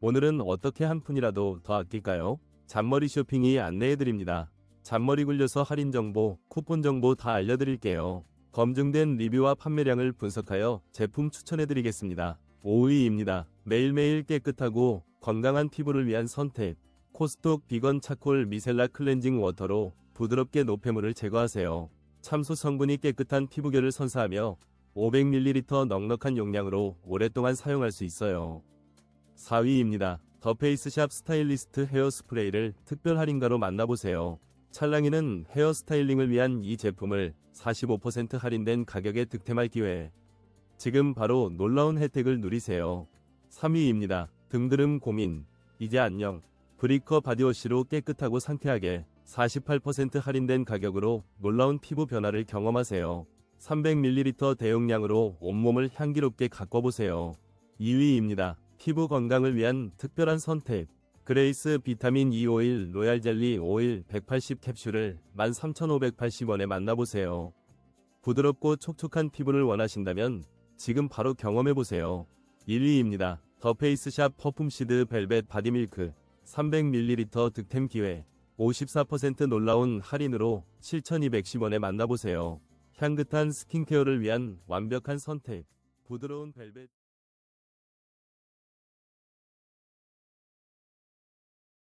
오늘은 어떻게 한 푼이라도 더 아낄까요? 잔머리 쇼핑이 안내해드립니다. 잔머리 굴려서 할인 정보, 쿠폰 정보 다 알려드릴게요. 검증된 리뷰와 판매량을 분석하여 제품 추천해드리겠습니다. 5위입니다. 매일매일 깨끗하고 건강한 피부를 위한 선택. 코스톡 비건 차콜 미셀라 클렌징 워터로 부드럽게 노폐물을 제거하세요. 참소 성분이 깨끗한 피부결을 선사하며 500ml 넉넉한 용량으로 오랫동안 사용할 수 있어요. 4위입니다. 더 페이스샵 스타일리스트 헤어 스프레이를 특별 할인가로 만나보세요. 찰랑이는 헤어 스타일링을 위한 이 제품을 45% 할인된 가격에 득템할 기회. 지금 바로 놀라운 혜택을 누리세요. 3위입니다. 등드름 고민. 이제 안녕. 브리커 바디워시로 깨끗하고 상쾌하게 48% 할인된 가격으로 놀라운 피부 변화를 경험하세요. 300ml 대용량으로 온몸을 향기롭게 가꿔보세요. 2위입니다. 피부 건강을 위한 특별한 선택. 그레이스 비타민 E 오일 로얄 젤리 오일 180 캡슐을 13,580원에 만나보세요. 부드럽고 촉촉한 피부를 원하신다면 지금 바로 경험해보세요. 1위입니다. 더 페이스샵 퍼퓸시드 벨벳 바디밀크 300ml 득템 기회 54% 놀라운 할인으로 7,210원에 만나보세요. 향긋한 스킨케어를 위한 완벽한 선택. 부드러운 벨벳